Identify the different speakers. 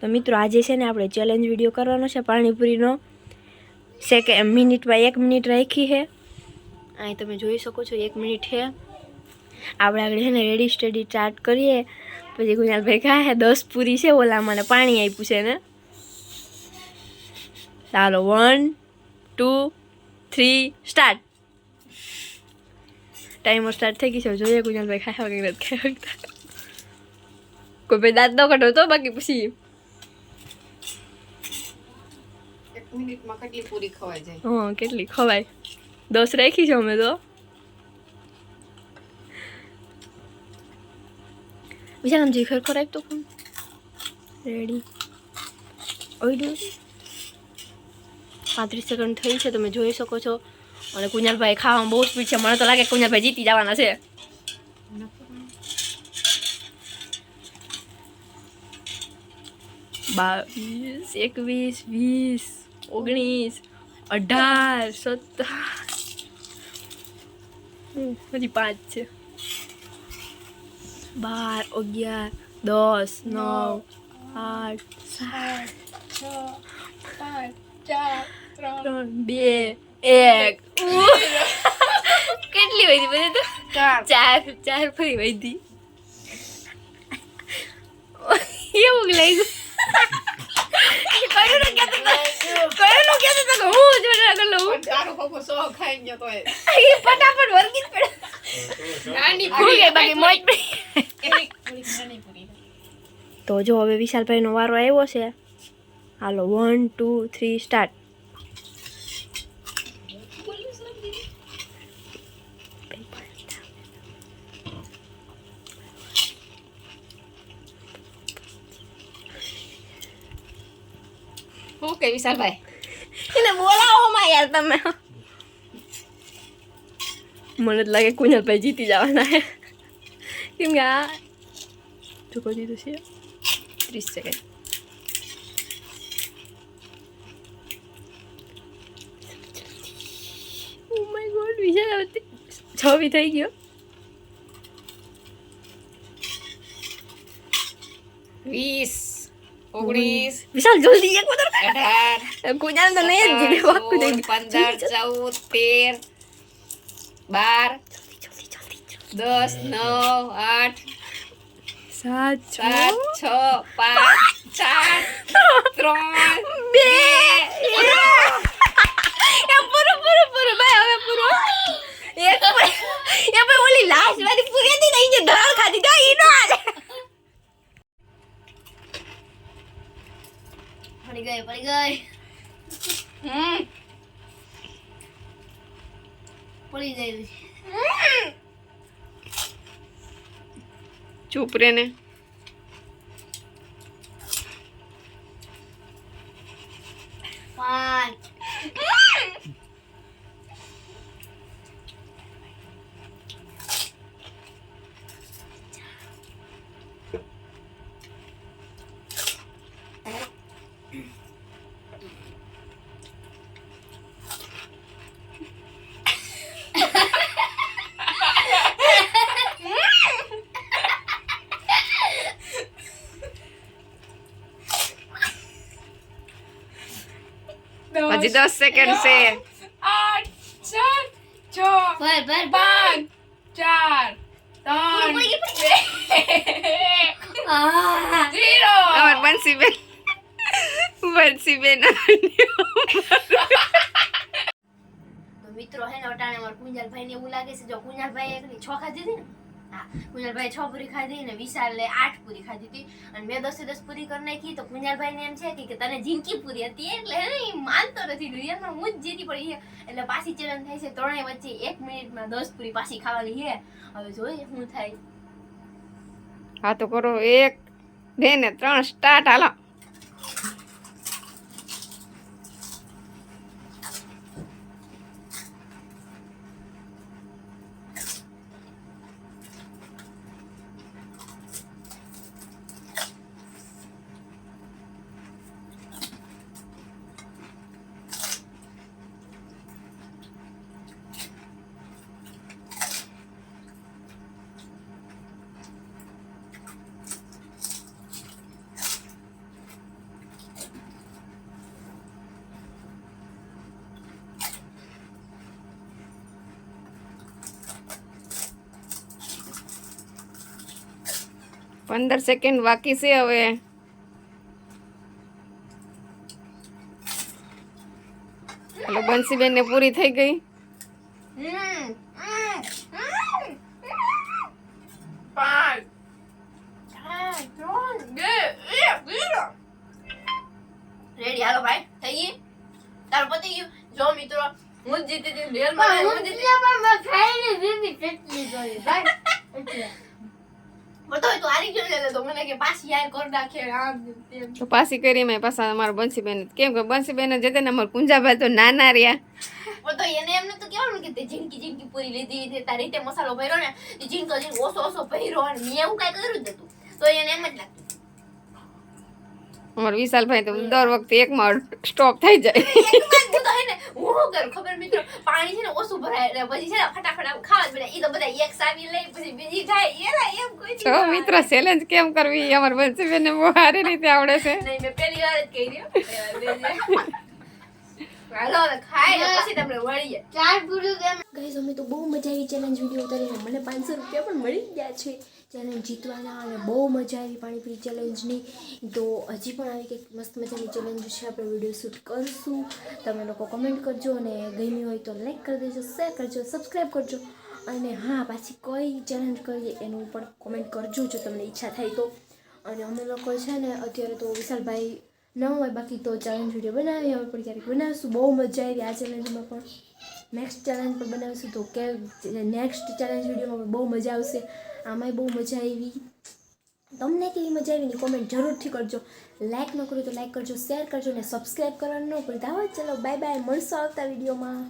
Speaker 1: તો મિત્રો, આજે છે ને આપણે ચેલેન્જ વીડિયો કરવાનો છે, પાણીપુરીનો. સેકે, મિનિટમાં એક મિનિટ રાખી છે. અહીં તમે જોઈ શકો છો, એક મિનિટ છે. આપણે આગળ છે ને રેડી સ્ટડી સ્ટાર્ટ કરીએ. પછી ગુંજાલભાઈ કહે દસ પૂરી છે ઓલા, મને પાણી આપ્યું છે ને. ચાલો one two three start timer start થઈ ગઈ છે. જોઈએ ગુંજાલભાઈ ખાયા વગર કોઈ ભાઈ દાંત ન કાઢો તો બાકી પછી
Speaker 2: મિનિટમાં કેટલી પૂરી જાય?
Speaker 1: હા કેટલી ખવાય? દસ રાખી છે અમે તો. વિશાલ આમ જીખર ખરાબ તો કોણ? રેડી ઓઈડું પાંત્રીસ સેકન્ડ થઈ છે તમે જોઈ શકો છો. અને કુંજલભાઈ ખાવામાં બહુ સ્પીડ છે. મને તો લાગે કુંજલભાઈ જીતી જવાના છે. બાવીસ એકવીસ વીસ. ઓગણીસ અઢાર સત્તર. હમ, હજી પાંચ છે. બાર અગિયાર દસ નવ આઠ સાત.
Speaker 2: છ પાંચ ચાર ત્રણ
Speaker 1: ત્રણ બે એક. ઉહ. કેટલી વધી બધી તો?
Speaker 2: ચાર.
Speaker 1: ચાર ચાર ફરી વધી. એવું લાગ્યું. કયું તો જો હવે વિશાલભાઈનો વારો આવ્યો છે. હાલો વન ટુ થ્રી સ્ટાર્ટ
Speaker 2: હું કે વિશાલભાઈ
Speaker 1: એને બોલાવો માં યાર તમે મને જ લાગે કુંજલભાઈ જીતી જવાના હે કેમ કે આ ચૂકો દીધું છે ત્રીસ સેકન્ડ વિશાલ છવી થઈ ગયો
Speaker 2: વીસ ઓગણીસ
Speaker 1: વિશાલ જલ્દી એક વધારે
Speaker 2: અઢાર
Speaker 1: કુંજલ તો નહીં જ જીતે વાક્કું થઈ
Speaker 2: સોળ,
Speaker 1: ગયું
Speaker 2: પંદર ચૌદ તેર બાર
Speaker 1: જલ્દી જલ્દી જલ્દી
Speaker 2: દસ નવ આઠ
Speaker 1: સાત
Speaker 2: સાત છ પાંચ ચાર ત્રણ
Speaker 1: બે એ પૂરું પૂરું પૂરું ભાઈ હવે પૂરું એક પડી જાય
Speaker 2: ચૂપ ને. હજી દસ સેકન્ડ છે
Speaker 3: આઠ સાત છ
Speaker 1: ભર ભર
Speaker 3: પાંચ ચાર ત્રણ ઝીરો
Speaker 2: અમાર બંસીબેન બંસીબેન
Speaker 1: મિત્રો હે ને અટાણે મારા કુંજલભાઈ ને એવું લાગે છે. જો કુંજલભાઈ એકની છ ખાધી હતી ને કુંજલભાઈ છ પૂરી ખાધી ને વિશાલે આઠ પૂરી ખાધી હતી. અને મેં દસે દસ પૂરી કરી નાખી. તો કુંજલભાઈ ને એમ છે કે- તને જિંદગી પૂરી હતી એટલે એ માનતો નથી. રિયલમાં હું જ જીતી પડી એટલે પાછી ચેલેન્જ થાય છે ત્રણેય વચ્ચે એક મિનિટમાં દસ પૂરી પાછી ખાવાની છે હવે જોઈએ શું થાય.
Speaker 2: હા, તો કરો એક, બે ને ત્રણ, સ્ટાર્ટ. હાલો. પંદર સેકન્ડ બાકી છે હવે એટલે બંસીબેન ને પૂરી થઈ ગઈ
Speaker 1: હમ, હમ, હમ.
Speaker 3: પાંચ
Speaker 1: ચાર, ત્રણ,
Speaker 3: બે એક zero.
Speaker 1: રેડી હાલો ભાઈ થઈ ગઈ તારું પતી ગયું જો મિત્રો હું જ જીતી હતી રેલમાં હું જ જીતી બતાવ તું હારી ગયો એટલે તો મને
Speaker 2: તો પાછી કરી મેં પાછા અમારા બંસીબેન. કેમ કે બંસીબેન જ હતા ને અમારા કુંજાભાઈ તો નાના રહ્યા.
Speaker 1: તો એને એમને તો કેવાનું કે તે જિંદગી જિંદગી પૂરી લીધી તે તારી રીતે મસાલો ભર્યો ને તે જિંદગો જિંદગો ઓછો ઓછો ભર્યો અને મેં એવું કાંઈ કર્યું જ તો એને એમ જ લાગતું
Speaker 2: અમારા વિશાલભાઈ તો દર વખતે એકમાં સ્ટોપ થઈ જાય.
Speaker 1: હું તો હે ને હું શું કરું ખબર મિત્રો. પાણી છે ને ઓછું ભરાય એટલે પછી છે ને ફટાફટ આમ ખાવા જ બધા ઈ તો બધા એક સાવી લઈ પછી બીજી ખાય. એલા એમ કોઈ દી
Speaker 2: છો મિત્ર ચેલેન્જ કેમ કરવી? એ અમારા બંસીબેનને બહુ સારી રીતે આવડે છે.
Speaker 1: નહીં મેં પહેલી વાર જ કહી રહ્યો હાલો ખાય પછી તમને મળીએ ગાઈઝ અમે તો બહુ મજા આવી ચેલેન્જ વીડિયો ઉતારીને. મને પાંચસો રૂપિયા પણ મળી ગયા છે. ચેલેન્જ જીતવાના અને બહુ મજા આવી પાણીપુરી ચેલેન્જની. તો હજી પણ આવી કંઈક મસ્ત મજાની ચેલેન્જ છે આપણે વીડિયો શૂટ કરીશું. તમે લોકો કમેન્ટ કરજો અને ગમી હોય તો લાઈક કરી દેજો શેર કરજો સબસ્ક્રાઈબ કરજો. અને હા, પાછી કઈ ચેલેન્જ કરીએ એનું પણ કોમેન્ટ કરજો જો તમને ઈચ્છા થાય તો. અને અમે લોકો છે ને, અત્યારે તો વિશાલભાઈ ન હોય, બાકી તો ચેલેન્જ વીડિયો બનાવીએ હવે પણ ક્યારેક બનાવીશું. બહુ મજા આવી આ ચેલેન્જમાં પણ. નેક્સ્ટ ચેલેન્જ પણ બનાવીશું તો કે નેક્સ્ટ ચેલેન્જ વિડીયોમાં બહુ મજા આવશે. આમાંય બહુ મજા આવી. તમને કેવી મજા આવી ની કોમેન્ટ જરૂરથી કરજો. લાઈક ન કરો તો લાઈક કરજો શેર કરજો ને સબસ્ક્રાઈબ કરવાનું ન ભૂલતા. હોય ચલો બાય બાય મળશો આવતા વિડીયોમાં